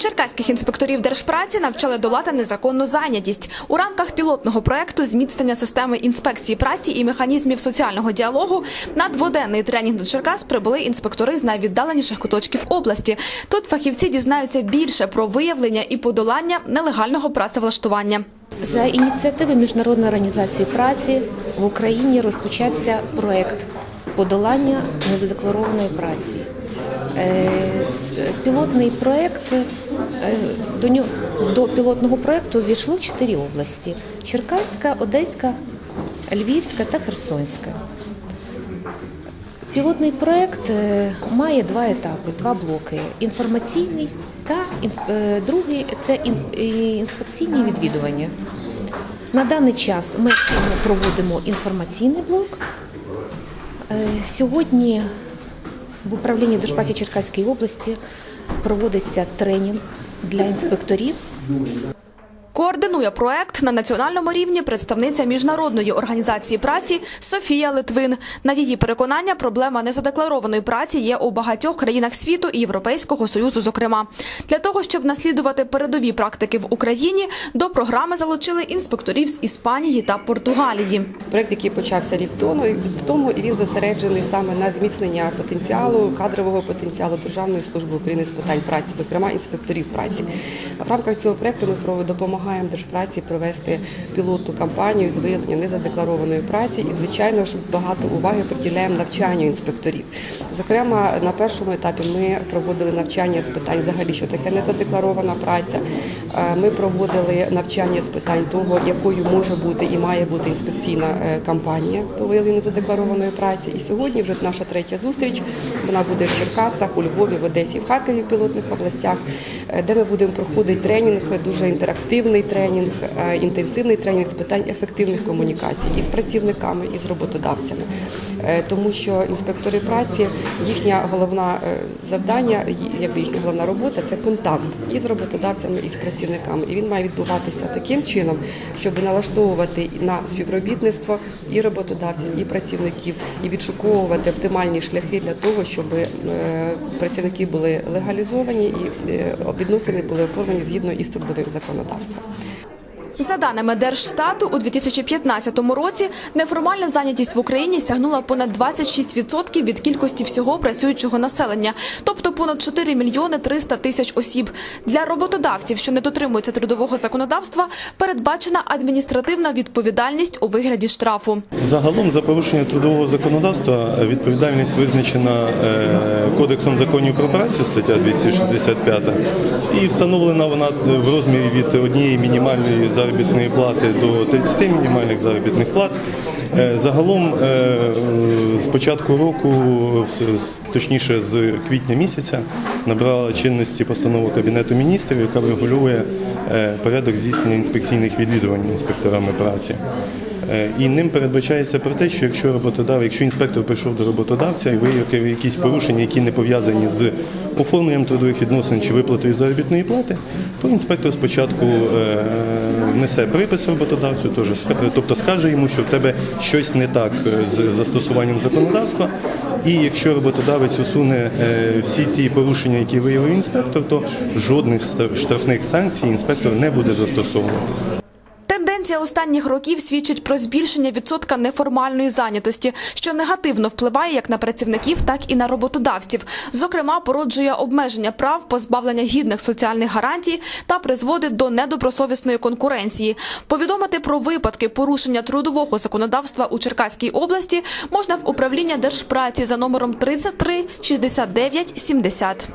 Черкаських інспекторів держпраці навчали долати незаконну зайнятість у рамках пілотного проекту зміцнення системи інспекції праці і механізмів соціального діалогу на дводенний тренінг до Черкас прибули інспектори з найвіддаленіших куточків області. Тут фахівці дізнаються більше про виявлення і подолання нелегального працевлаштування. За ініціативи Міжнародної організації праці в Україні розпочався проект подолання незадекларованої праці. Е, Пілотний проект е, до нього до пілотного проекту ввійшло чотири області: Черкаська, Одеська, Львівська та Херсонська. Пілотний проект е, має два етапи, два блоки: інформаційний та другий це інспекційні відвідування. На даний час ми проводимо інформаційний блок. Е, Сьогодні в управлінні Держпраці Черкаської області проводиться тренінг для інспекторів Координує проект на національному рівні представниця міжнародної організації праці Софія Литвин. На її переконання, проблема незадекларованої праці є у багатьох країнах світу і Європейського союзу. Зокрема, для того, щоб наслідувати передові практики в Україні, до програми залучили інспекторів з Іспанії та Португалії. Проект, який почався рік тому, і він зосереджений саме на зміцнення потенціалу, кадрового потенціалу Державної служби України з питань праці, зокрема інспекторів праці. В рамках цього проекту ми про- допомагаємо держпраці провести пілотну кампанію з виявлення незадекларованої праці і, звичайно ж, багато уваги приділяємо навчанню інспекторів. Зокрема, на першому етапі ми проводили навчання з питань взагалі, що таке незадекларована праця. Е, Ми проводили навчання з питань того, якою може бути і має бути інспекційна е, кампанія по виявленню незадекларованої праці. І сьогодні вже наша третя зустріч. Вона буде в Черкасах, у Львові, в Одесі, в Харкові в пілотних областях, е, де ми будемо проходити тренінг, дуже інтерактивний тренінг, е, інтенсивний тренінг з питань ефективних комунікацій і з працівниками, і з роботодавцями. Е, Тому що інспектори праці, їхня головна е, завдання, якби їхня головна робота це контакт і з роботодавцями, і з працівниками. І він має відбуватися таким чином, щоб налаштовувати на співробітництво і роботодавців, і працівників, і відшуковувати оптимальні шляхи для того, щоб працівники були легалізовані і відносини були оформлені згідно із трудовим законодавством. Mm-hmm. За даними Держстату, у 2015 році неформальна зайнятість в Україні сягнула понад 26% від кількості всього працюючого населення, тобто понад 4 мільйони 300 тисяч осіб. Для роботодавців, що не дотримуються трудового законодавства, передбачена адміністративна відповідальність у вигляді штрафу. Загалом за порушення трудового законодавства відповідальність визначена е, Кодексом законів про працю, стаття 265, і встановлена вона в розмірі від однієї мінімальної заробітної плати до 30 мінімальних заробітних плат. Е, Загалом е, з початку року, точніше з квітня місяця, набрала чинності постанова Кабінету міністрів, яка регулює е, порядок здійснення інспекційних відвідувань інспекторами праці. І ним передбачається про те, що якщо роботодав, якщо інспектор прийшов до роботодавця і виявив якісь порушення, які не пов'язані з оформленням трудових відносин чи виплатою заробітної плати, то інспектор спочатку е, внесе припис роботодавцю, тобто скаже йому, що в тебе щось не так е, з застосуванням законодавства. І якщо роботодавець усуне е, всі ті порушення, які виявив інспектор, то жодних штрафних санкцій інспектор не буде застосовувати. Тенденція останніх років свідчить про збільшення відсотка неформальної зайнятості, що негативно впливає як на працівників, так і на роботодавців. Зокрема, породжує обмеження прав, позбавлення гідних соціальних гарантій та призводить до недобросовісної конкуренції. Повідомити про випадки порушення трудового законодавства у Черкаській області можна в управління держпраці за номером 33 69 70.